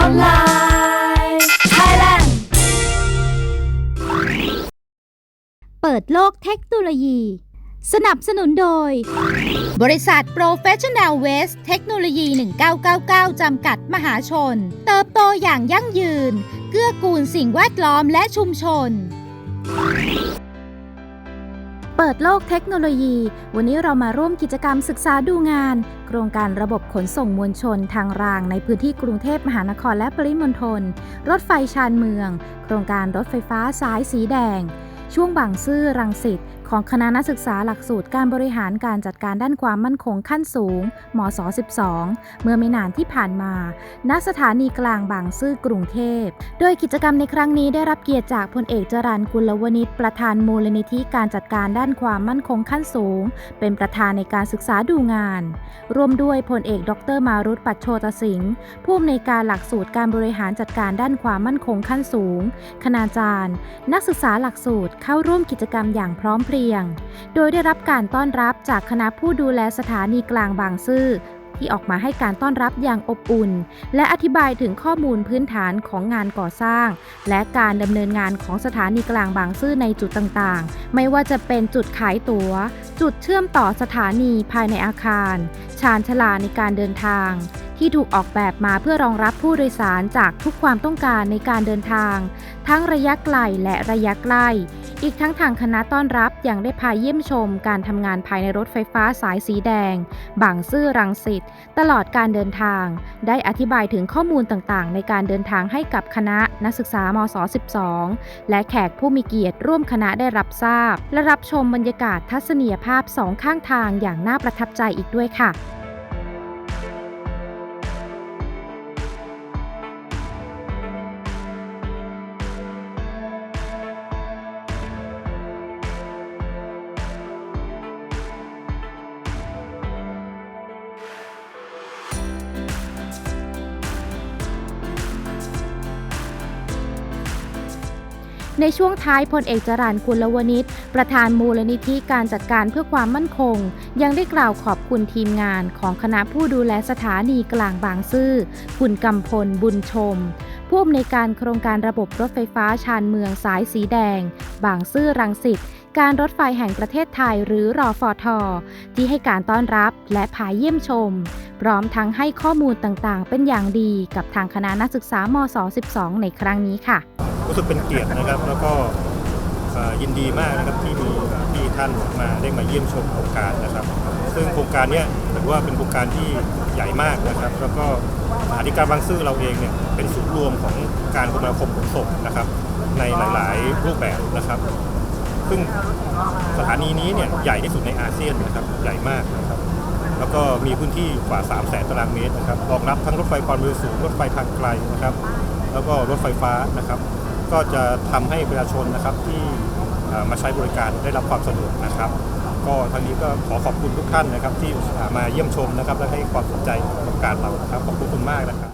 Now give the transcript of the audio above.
Hotline Thailand เปิดโลกเทคโนโลยี สนับสนุนโดย บริษัท Professional Waste เทคโนโลยี 1999 จำกัดมหาชน เติบโตอย่างยั่งยืน เกื้อกูลสิ่งแวดล้อมและชุมชน เปิดโลกเทคโนโลยี วันนี้เรามาร่วมกิจกรรมศึกษาดูงาน โครงการระบบขนส่งมวลชนทางรางในพื้นที่กรุงเทพมหานครและปริมณฑล รถไฟชานเมือง โครงการรถไฟฟ้าสายสีแดง ช่วงบางซื่อรังสิต ของคณะนักศึกษาหลักสูตรการบริหารการจัดการด้านความมั่นคงขั้นสูง มศ 12 เมื่อไม่นานที่ผ่านมา ณ สถานีกลางบางซื่อกรุงเทพ โดยกิจกรรมในครั้งนี้ได้รับเกียรติจากพลเอกจรันกุลวณิชประธานมูลนิธิการจัดการด้านความมั่นคงขั้นสูง เป็นประธานในการศึกษาดูงาน ร่วมด้วยพลเอก ดร มารุตปัจโชตสิงห์ ผู้อำนวยการหลักสูตรการบริหารจัดการด้านความมั่นคงขั้นสูง คณาจารย์ นักศึกษาหลักสูตรเข้าร่วมกิจกรรมอย่างพร้อมเพรียงโดยได้รับการต้อนรับจากคณะผู้ดูแลสถานีกลางบางซื่อที่ออกมาให้การต้อนรับอย่างอบอุ่น และอธิบายถึงข้อมูลพื้นฐานของงานก่อสร้าง และการดำเนินงานของสถานีกลางบางซื่อในจุดต่างๆ ไม่ว่าจะเป็นจุดขายตั๋ว จุดเชื่อมต่อสถานีภายในอาคาร ชานชลาในการเดินทาง ที่ถูกออกแบบมาเพื่อรองรับผู้โดยสารจากทุกความต้องการในการเดินทาง ทั้งระยะไกลและระยะใกล้ อีกทั้งทางคณะต้อนรับยังได้พาเยี่ยมชมการทำงานภายในรถไฟฟ้าสายสีแดง บางซื่อรังสิตตลอดการเดินทาง ได้อธิบายถึงข้อมูลต่างๆ ในการเดินทางให้กับคณะนักศึกษามศ 12 และแขกผู้มีเกียรติร่วมคณะได้รับทราบ และรับชมบรรยากาศทัศนียภาพสองข้างทางอย่างน่าประทับใจอีกด้วยค่ะ ในช่วงท้ายพลเอกจรันกุลวณิชประธานมูลนิธิการจัดการเพื่อความมั่นคง ยังได้กล่าวขอบคุณทีมงานของคณะผู้ดูแลสถานีกลางบางซื่อ คุณกำพลบุญชม ผู้อำนวยการโครงการระบบรถไฟฟ้าชานเมืองสายสีแดง บางซื่อรังสิตการรถไฟแห่งประเทศไทยหรือรอฟอทอที่ให้การต้อนรับและพาเยี่ยมชม พร้อมทั้งให้ข้อมูลต่างๆ เป็นอย่างดีกับทางคณะนักศึกษามศ12 ในครั้งนี้ค่ะ รู้สึกเป็นเกียรตินะครับ แล้วก็ยินดีมากนะครับที่มีที่ท่านมาได้มาเยี่ยมชมโครงการนะครับ ซึ่งโครงการนี้ถือว่าเป็นโครงการที่ใหญ่มากนะครับ แล้วก็มหาธิการบางซื่อเราเองเนี่ยเป็นศูนย์รวมของการคมนาคมขนส่งนะครับ ในหลาย ๆ รูปแบบนะครับ ซึ่งสถานีนี้เนี่ยใหญ่ที่สุดในอาเซียนนะครับใหญ่มากนะครับแล้วก็มีพื้นที่กว่า 3 0 0แสนตารางเมตรนะครับ รองรับทั้งรถไฟความเร็วสูง รถไฟทางไกลนะครับ แล้วก็รถไฟฟ้านะครับ ก็จะทำให้ประชาชนนะครับที่มาใช้บริการได้รับความสะดวกนะครับ ก็ทางนี้ก็ขอขอบคุณทุกท่านนะครับ ที่มาเยี่ยมชมนะครับ และให้ความสนใจกับการเรานะครับขอบคุณมากนะครับ